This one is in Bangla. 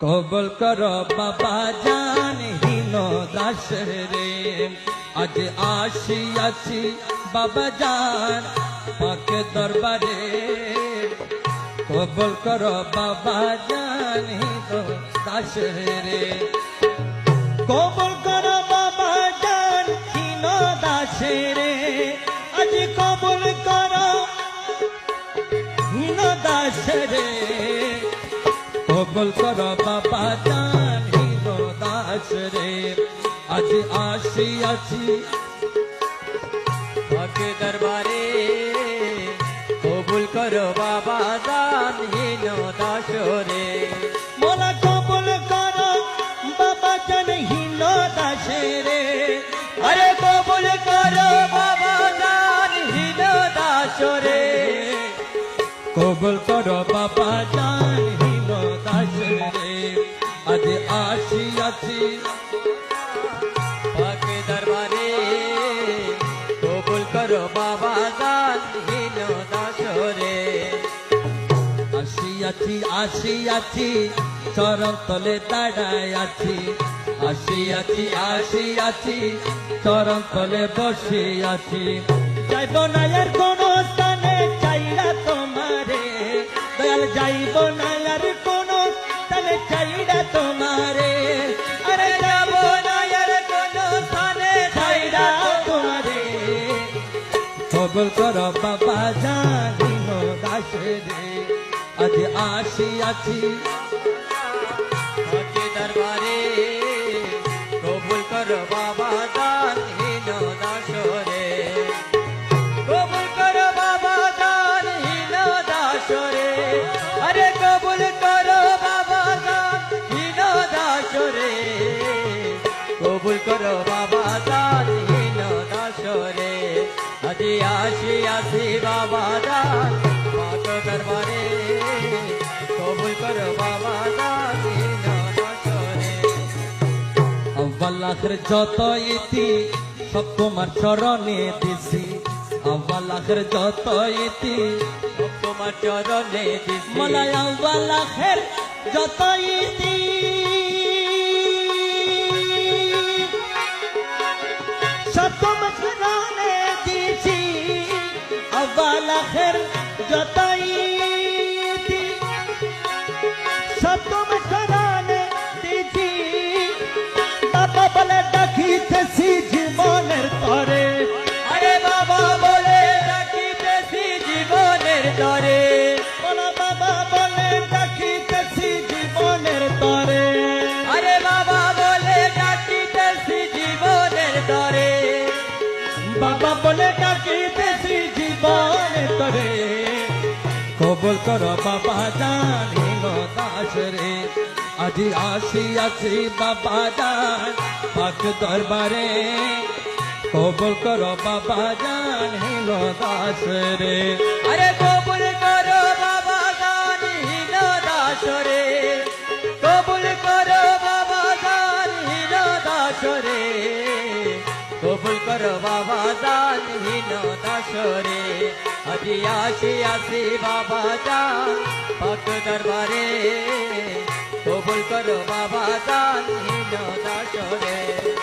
কবল কর বাবা, জান হীন দাস রে আজ আসিয়াছি বাবা, জান পাকে দরবারে। কবল কর বাবা, জান হীন দাস রে কবল কর বাবা, জান হীন দাস রে আজ কবল কর হীন দাস রে কবল কর বাবা জান দাস রে আজ আসিয়াছি পাকে দরবারে কবুল করো বাবা দানহীন দাসরে মোলা কবল কর বাবা জান দাস রে আরে কবুল করো বাবা দানহীন দাসরে কবল কর বাবা জান আসিয়াছি চরম তলে আছি। আসিয়াছি আসিয়াছি চরম তলে যাইব না আর কোন স্থানে, চাইরা তোমারে। দয়াল, যাইব না আর কোন স্থানে, চাইরা তোমারে। কবল কর, বাবা জানিন দাস রে। আজ আসিয়াছি পাকে দরবারে কবুল করো, বাবা দানহীন দাসরে কবুল করো, বাবা দানহীন দাসরে আরে কবুল করো, বাবা দানহীন দাসরে কবুল করো, বাবা দানহীন দাসরে আজি আসি আসি বাবা দান পাক দরবারে কবুল করো বাবা দানহীন দাসরে আব্বাল আখের যত ইতি, সব তোমার চরণে দিছি। আব্বাল যত ইতি তোমার চরণে দিছি। মলাই আব্বাল যত ইতি বলে ডাকিতেছি জীবনের তরে। কবল কর বাবা, জানিল দাস রে। আজি আসিয়াছি বাবা, জান পাক দরবারে। কবল কর বাবা, জানিল দাস রে। আরে কবুল করো বাবা দানহীন দাসরে কবুল করো বাবা দানহীন দাসরে কবুল করো বাবা দানহীন দাসরে। আজি আসি আসি বাবা দান পাক দরবারে। কবুল করো বাবা দানহীন দাসরে।